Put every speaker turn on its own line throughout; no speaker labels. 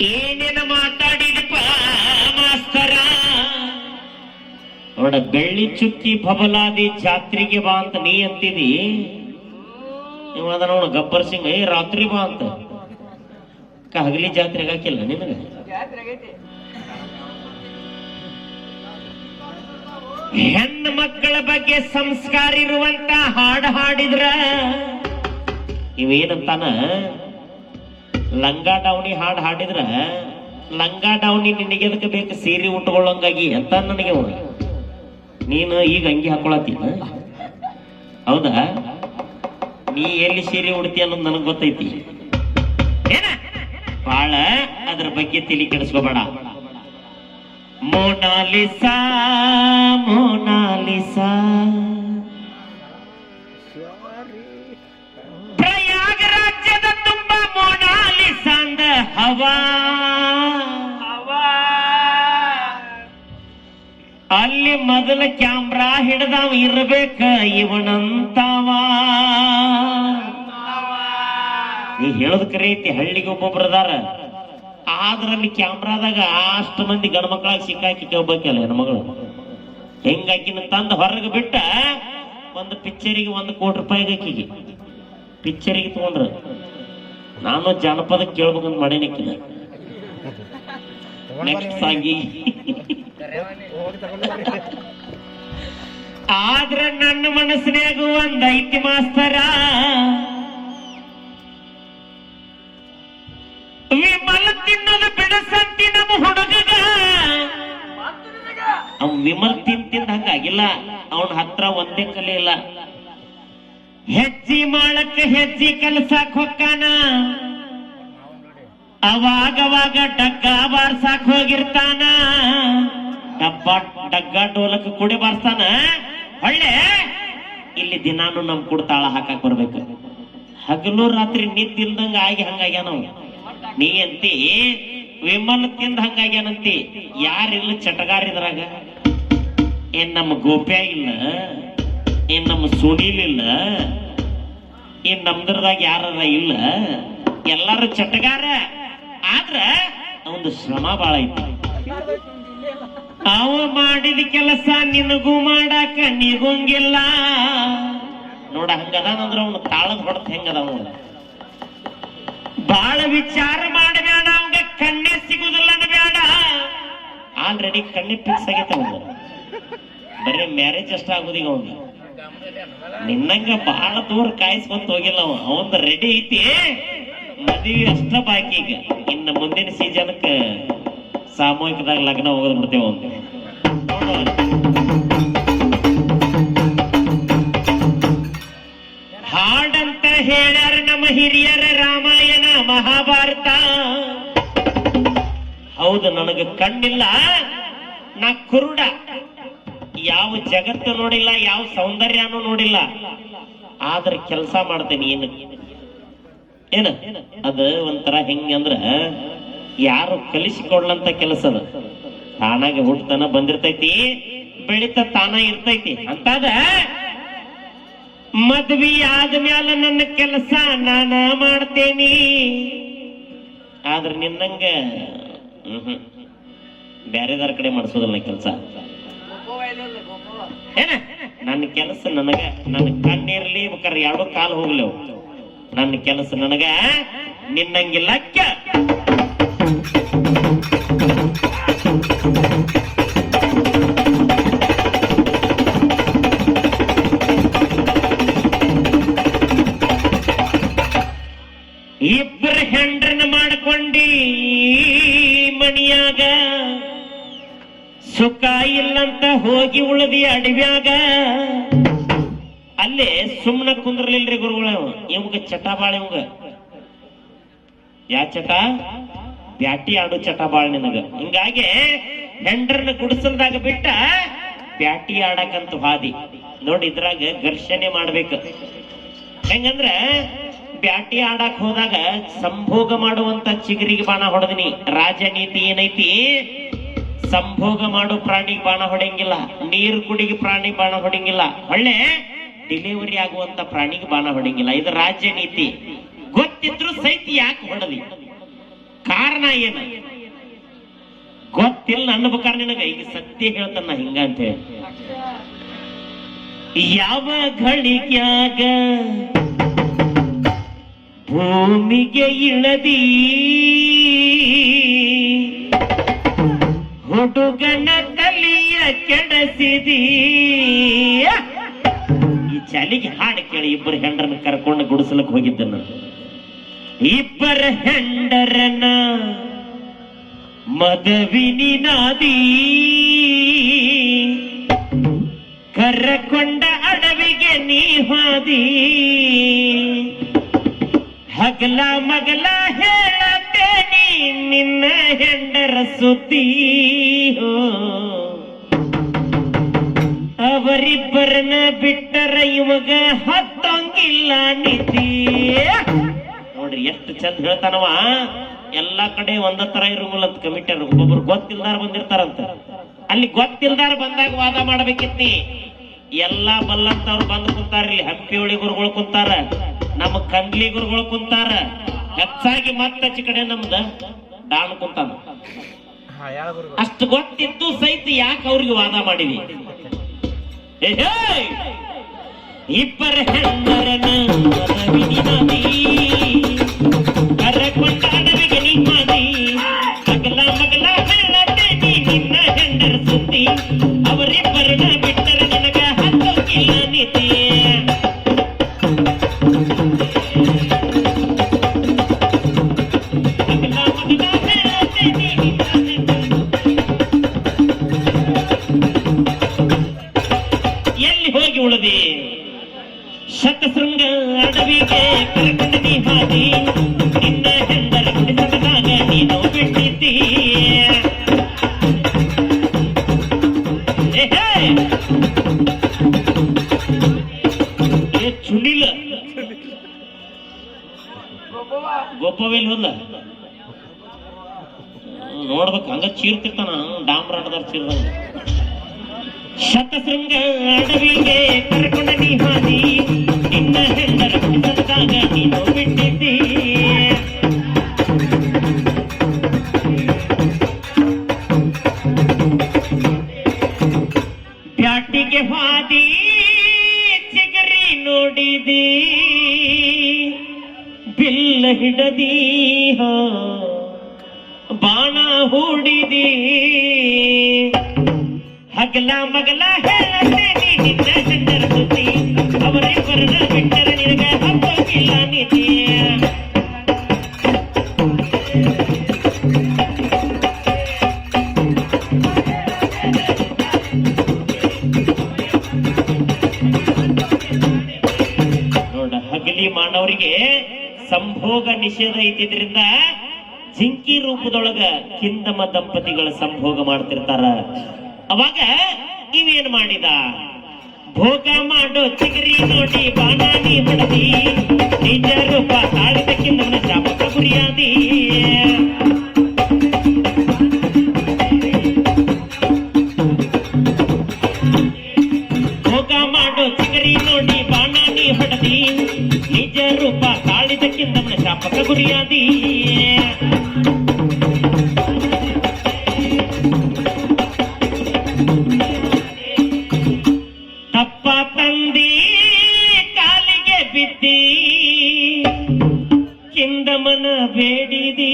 ಏನೇನ ಮಾತಾಡಿದಪ್ಪ ಮಾಸ್ತರ ನೋಡ ಬೆಳ್ಳಿ ಚುಕ್ಕಿ ಬಬಲಾದಿ ಜಾತ್ರೆಗೆ ಬಾ ಅಂತ ನೀ ಅಂತಿದಿ? ಅದ ನೋಡ, ಗಬ್ಬರ್ ಸಿಂಗ್, ಏ, ರಾತ್ರಿ ಬಾ ಅಂತ. ಹಗಲಿ ಜಾತ್ರೆಗೆ ಹಾಕಿಲ್ಲ ನಿನಗೆ? ಹೆಣ್ಣು ಮಕ್ಕಳ ಬಗ್ಗೆ ಸಂಸ್ಕಾರ ಇರುವಂತ ಹಾಡು ಹಾಡಿದ್ರ, ಇವೇನಂತಾನ? ಲಂಗ ಡೌನಿ ಹಾಡು ಹಾಡಿದ್ರ ಲಂಗ ಡೌನಿ ನಿನಗೆ ಅದಕ್ಕೆ ಬೇಕು ಸೀರೆ ಉಟ್ಕೊಳ್ಳೋಂಗಾಗಿ ಅಂತ ನನಗೆ. ನೀನು ಈಗ ಅಂಗಿ ಹಾಕೊಳತ್ತೀನ ಹೌದಾ? ನೀ ಎಲ್ಲಿ ಸೀರೆ ಉಡ್ತಿ ಅನ್ನೋದು ನನಗೆ ಗೊತ್ತೈತಿ. ಬಾಳ ಅದ್ರ ಬಗ್ಗೆ ತಿಳಿ ಕೆಡಿಸ್ಕೋಬೇಡ. ಮೋನಾಲಿಸಾ ಮೋನಾಲಿಸಾ. ಹವಾ. ಅಲ್ಲಿ ಮೊದಲ ಕ್ಯಾಮ್ರಾ ಹಿಡ್ದಾವ ಇರ್ಬೇಕ ಇವನಂತವ. ನೀ ಹೇಳೋದ್ ಕರೆ ಐತಿ ಹಳ್ಳಿಗೆ ಒಬ್ಬೊಬ್ರು ಅದಾರ. ಆದ್ರ ಅಲ್ಲಿ ಕ್ಯಾಮ್ರಾದಾಗ ಅಷ್ಟು ಮಂದಿ ಗಂಡ ಮಕ್ಕಳಾಗಿ ಸಿಕ್ಕಾಕಿ ಕೇಳ್ಬೇಕಲ್ಲ ಹೆಣ್ಮಗಳು ಹೆಂಗಾಕಿನ ತಂದು ಹೊರಗೆ ಬಿಟ್ಟ ಒಂದು ಪಿಕ್ಚರಿಗೆ ಒಂದು ಕೋಟಿ ರೂಪಾಯಿ ಆಕಿಗೆ. ಪಿಕ್ಚರಿಗೆ ತಗೊಂಡ್ರ. ನಾನು ಜಾನಪದ ಕೇಳ್ಬೇಕಂತ ಮಾಡೇನಿಕ್ಕಿಲ್ಲ ನೆಕ್ಸ್ಟ್ ಸಾಂಗಿ ಆದ್ರ ನನ್ನ ಮನಸ್ಸಿನಾಗ ಒಂದ್ ಐತಿ ಮಾಸ್ತರ. ವಿಮಲ ತಿನ್ನೋದು ಬಿಡಸಂತಿ ನಮ್ಮ ಹುಡುಗಗ. ಅವ್ ವಿಮಲ್ ತಿಂತಿಂದ ತಿಂದ ಹಂಗಾಗಿಲ್ಲ ಅವನ ಹತ್ರ ಒಂದೇ ಕಲೆ ಇಲ್ಲ. ಹೆಜ್ಜಿ ಮಾಡಕ್ಕೆ ಹೆಜ್ಜಿ ಕಲ್ಸಾಕ್ ಹೊಕ್ಕಾನ? ಅವಾಗವಾಗ ಡಗ್ಗ ಬಾರ್ಸಾಕ್ ಹೋಗಿರ್ತಾನ? ಡಬ್ಬ, ಡಗ್ಗ ಡೋಲಕ್ ಕುಡಿ ಬಾರ್ಸ್ತಾನ ಒಳ್ಳೆ ಇಲ್ಲಿ ದಿನಾನು ನಮ್ ಕುಡ್ತಾಳ ಹಾಕಕ್ ಬರ್ಬೇಕು. ಹಗಲು ರಾತ್ರಿ ನಿದ್ದಿಲ್ದಂಗ ಆಗಿ ಹಂಗಾಗ್ಯಾನ. ನೀ ಅಂತಿ, ವಿಮಲ್ ತಿಂದ ಹಂಗಾಗ್ಯಾನಂತಿ ಯಾರಿಲ್ಲ ಚಟಗಾರಿದ್ರಾಗ ಏನ್ ನಮ್ಮ ಗೋಪ್ಯ ಇಲ್ಲ? ಏನ್ ನಮ್ಮ ಸುನೀಲ್ ಇಲ್ಲ ಏನ್ ನಮ್ದ್ರದಾಗ ಯಾರ ಇಲ್ಲ, ಎಲ್ಲಾರು ಚಟಗಾರ. ಆದ್ರ ಅವಂದು ಶ್ರಮ ಬಾಳ ಐತಿ. ಅವ ಮಾಡಿದ ಕೆಲಸ ನಿನಗೂ ಮಾಡಾಕ ನಿಗುಂಗಿಲ್ಲ. ನೋಡ ಹಂಗದಾನಂದ್ರ ಅವನು ತಾಳದ್ ಹೊಡೆದ್ ಹೆಂಗದ ಅವನು ಬಾಳ ವಿಚಾರ ಮಾಡಬೇಡ, ಅವಂಗ ಕಣ್ಣೆ ಸಿಗುದಿಲ್ಲ ಬೇಡ. ಆಲ್ರೆಡಿ ಕಣ್ಣೆ ಫಿಕ್ಸ್ ಆಗೈತೆ ಅವನು ಬರೀ ಮ್ಯಾರೇಜ್ ಅಷ್ಟ ಆಗುದೀಗ ಅವನು ನಿನ್ನಂಗ ಬಹಳ ದೂರ ಕಾಯಿಸ್ಕೊಂತ ಹೋಗಿಲ್ಲ ಅವ. ಅವಂದ ರೆಡಿ ಐತಿ. ಮದುವೆ ಅಷ್ಟ ಬಾಕಿ ಈಗ. ಇನ್ನ ಮುಂದಿನ ಸೀಸನ್ಕ ಸಾಮೂಹಿಕದಾಗ ಲಗ್ನ ಹೋಗೋದ್ ಬಿಡ್ತೇವೆ ಒಂದು ಹಾಡಂತ ಹೇಳ್ಯಾರ ನಮ್ಮ ಹಿರಿಯರ ರಾಮಾಯಣ ಮಹಾಭಾರತ. ಹೌದು, ನನಗ ಕಣ್ಣಿಲ್ಲ. ನಾ ಕುರುಡ. ಯಾವ ಜಗತ್ತು ನೋಡಿಲ್ಲ, ಯಾವ ಸೌಂದರ್ಯನೂ ನೋಡಿಲ್ಲ. ಆದ್ರೆ ಕೆಲಸ ಮಾಡ್ತೇನೆ, ಏನು? ಏನ? ಅದ ಒಂಥರ ಹೆಂಗಂದ್ರ ಯಾರು ಕಲಿಸಿಕೊಡ್ಲಂತ ಕೆಲಸ ಅದ. ತಾನಾಗೆ ಹುಟ್ಟತನ ಬಂದಿರ್ತೈತಿ, ಬೆಳಿತ ತಾನ ಇರ್ತೈತಿ. ಅಂತಾದ? ಮದ್ವಿ ಆದ್ಮ್ಯಾಲ ನನ್ನ ಕೆಲಸ ನಾನ ಮಾಡ್ತೇನಿ. ಆದ್ರೆ ನಿನ್ನಂಗ, ಹ್ಮ್ ಬ್ಯಾರೆದಾರ ಕಡೆ ಮಾಡಿಸೋದಲ್ಲ ಕೆಲಸ. ಏನ? ನನ್ನ ಕೆಲಸ ನನಗ, ನನ್ನ ಕಣ್ಣಿರ್ಲಿ ಬೇಕಾದ್ರೆ ಎರಡು ಕಾಲು ಹೋಗ್ಲಿ ನನ್ನ ಕೆಲಸ ನನಗ ನಿನ್ನಂಗಿಲ್ಲ ಕ ಸುಖ ಇಲ್ಲಂತ ಹೋಗಿ ಉಳದಿ ಅಡವ್ಯಾಗ. ಅಲ್ಲೇ ಸುಮ್ಮನ ಕುಂದ್ರಲಿಲ್ರಿ ಗುರುಗಳ ಇವಂಗ ಚಟ ಬಾಳ ಇವಂಗ. ಯಾ ಚಟ? ಬ್ಯಾಟಿ ಆಡು ಚಟ ಬಾಳ ನಿನಗ. ಹಿಂಗಾಗಿ ಹೆಂಡ್ರನ್ನ ಗುಡಿಸಲ್ದಾಗ ಬಿಟ್ಟ ಬ್ಯಾಟಿ ಆಡಕಂತ ಹಾದಿ. ನೋಡಿ ಇದ್ರಾಗ ಘರ್ಷಣೆ ಮಾಡ್ಬೇಕು. ಹೆಂಗಂದ್ರ ಬ್ಯಾಟಿ ಆಡಕ್ ಹೋದಾಗ ಸಂಭೋಗ ಮಾಡುವಂತ ಚಿಗರಿಗೆ ಬಾಣ ಹೊಡೆದಿನಿ. ರಾಜನೀತಿ ಏನೈತಿ? ಸಂಭೋಗ ಮಾಡೋ ಪ್ರಾಣಿಗೆ ಬಾಣ ಹೊಡೆಯಂಗಿಲ್ಲ, ನೀರು ಕುಡಿಗೆ ಪ್ರಾಣಿ ಬಾಣ ಹೊಡೆಯಂಗಿಲ್ಲ, ಒಳ್ಳೆ ಡೆಲಿವರಿ ಆಗುವಂತ ಪ್ರಾಣಿಗೆ ಬಾಣ ಹೊಡೆಯಂಗಿಲ್ಲ. ಇದು ರಾಜ್ಯ ನೀತಿ ಗೊತ್ತಿದ್ರು ಸಹಿತ ಯಾಕೆ ಹೊಡೆದಿ ಕಾರಣ ಏನು? ಗೊತ್ತಿಲ್ಲ ಅನ್ಬೇಕಾರ ನಿನಗ. ಈಗ ಸತ್ಯ ಹೇಳ್ತಾನ ಹಿಂಗ ಅಂತ ಹೇಳಿ. ಯಾವ ಘಳಿಗ್ಯಾಗ ಭೂಮಿಗೆ ಇಳದಿ ಹುಡುಗನ ತಲಿಯ ಕೆಡಸಿದಿ. ಈ ಚಲಿಗೆ ಹಾಡು ಕೇಳಿ ಇಬ್ಬರು ಹೆಂಡರನ್ನ ಕರ್ಕೊಂಡು ಗುಡಿಸಲಕ್ಕೆ ಹೋಗಿದ್ದನು ಇಬ್ಬರ ಹೆಂಡರನ ಮದವಿನಿ ನಾದಿ ಕರ್ರಕೊಂಡ ಅಡವಿಗೆ ನೀ ಹಾದಿ. ಹಗಲ ಮಗಲ ಹೆಂಡರ ಸುದ್ದಿ. ಅವರಿಬ್ಬರನ್ನ ಬಿಟ್ಟರ ಇವಾಗ ಹತ್ತಂಗಿಲ್ಲ ನಿಧಿ. ನೋಡ್ರಿ ಎಷ್ಟು ಚಂದ ಹೇಳ್ತಾನವ. ಎಲ್ಲಾ ಕಡೆ ಒಂದ ತರ ಇರಂಗಿಲ್ಲ ಅಂತ ಕಮಿಟರ್ ಒಬ್ಬೊಬ್ರು ಗೊತ್ತಿಲ್ದಾರ ಬಂದಿರ್ತಾರಂತ. ಅಲ್ಲಿ ಗೊತ್ತಿಲ್ದಾರ ಬಂದಾಗ ವಾದ ಮಾಡ್ಬೇಕಿತ್ತಿ. ಎಲ್ಲಾ ಬಲ್ಲಂತವ್ರು ಬಂದು ಕುಂತಾರ, ಇಲ್ಲಿ ಹಂಪಿ ಒಳಿ ಗುರುಗಳು ಕುಂತಾರ, ನಮ್ಮ ಕಂದ್ಲಿ ಗುರುಗಳು ಕುಂತಾರ. ಹೆಚ್ಚಾಗಿ ಮತ್ತೆ ಕಡೆ ನಮ್ದ ಡಾನ್ ಕುಂತಾನ. ಅಷ್ಟು ಗೊತ್ತಿತ್ತು ಸಹಿತ ಯಾಕೆ ಅವ್ರಿಗೆ ವಾದ ಮಾಡಿವಿ ಇಬ್ಬರ ಹೆಂಗರನ್ನ ಇಬ್ಬರ ಹೆಣ್ಣರನ ಶತಶೃಂಗ ಅಡವಿಗೆ ಕರ್ಕೊಂಡು ನೋಡ್ಬೇಕು ಹಂಗ ಚೀರ್ತಿರ್ತಾನ ಡಾಮ್ರಾಟದಾರ ಚೀರ್ದಂಗ ಶತಶೃಂಗ ಅಡವಿಗೆ ಕರ್ಕೊಂಡ ನೀ ಹಾದಿ ಬಿಲ್ಲ ಹಿಡದಿ ಹೋ ಬಾಣ ಹೂಡಿದಿ? ಹಗಲ ಮಗಲ ಹೇಳತ್ತೇನಿ ನಿಷೇಧ ಜಿಂಕಿ ರೂಪದೊಳಗ ಕಿಂದಮ ದಂಪತಿಗಳ ಸಂಭೋಗ ಮಾಡ್ತಿರ್ತಾರ. ಅವಾಗ ಇವೇನ್ ಮಾಡಿದ? ಭೋಗ ಮಾಡೋ ಚಿಗರಿ ನೋಡಿ ಬಾಣಾನಿ ಹೊಡೆದಿ ನಿಜ ರೂಪ ತಾಳಿದ ಕಿಂದಮನ ಗುರಿಯಾದಿ. ಭೋಗ ಮಾಡೋ ಚಿಗರಿ ನೋಡಿ ಬಾಣಾನಿ ಹೊಡೆದಿ ಗುರಿಯಾದಿ ತಪ್ಪ ತಂದಿ ಕಾಲಿಗೆ ಬಿದ್ದಿ ಕಿಂದಮನ ಬೇಡಿದಿ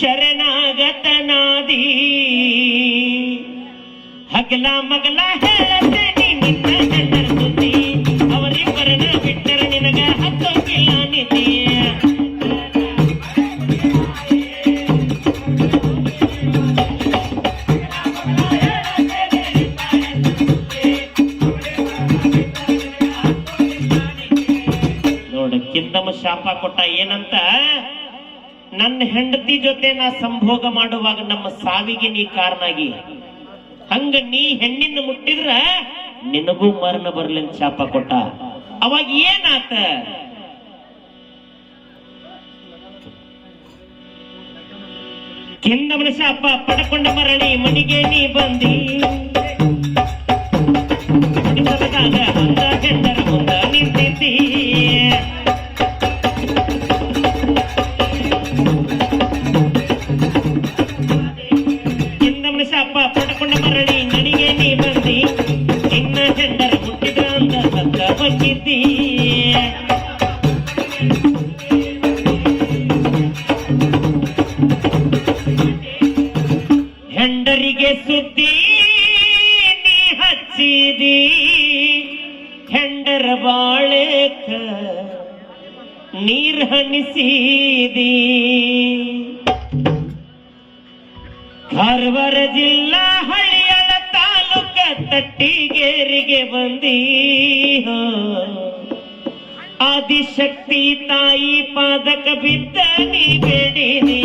ಶರಣಾಗತನಾದಿ. ಹಗಲ ಮಗಲ ಹೇಳತ್ತೇನಿ ನಿನ್ನ ಕಿಂದಮ ಶಾಪ ಕೊಟ್ಟ ಏನಂತ? ನನ್ನ ಹೆಂಡತಿ ಜೊತೆ ನಾ ಸಂಭೋಗ ಮಾಡುವಾಗ ನಮ್ಮ ಸಾವಿಗೆ ನೀ ಕಾರಣಾಗಿ. ಹಂಗ ನೀ ಹೆಣ್ಣಿನ ಮುಟ್ಟಿದ್ರ ನಿನಗೂ ಮರಣ ಬರ್ಲಿ ಅಂತ ಶಾಪ ಕೊಟ್ಟ. ಅವಾಗ ಏನಾತ? ಕಿಂದ ಮನುಷ್ಯ ಅಪ್ಪ ಪಡ್ಕೊಂಡ ಮರಳಿ ಮನೆಗೆ ನೀ ಬಂದಿ. ಬಾಳೆಕ ನೀರ್ ಹಣಿಸಿದಿ. ಕಾರವಾರ ಜಿಲ್ಲಾ ಹಳಿಯಳ ತಾಲೂಕ ತಟ್ಟಿಗೇರಿಗೆ ಬಂದಿ. ಆದಿಶಕ್ತಿ ತಾಯಿ ಪಾದಕ ಬಿದ್ದ ನೀ ಬೇಡಿದಿ.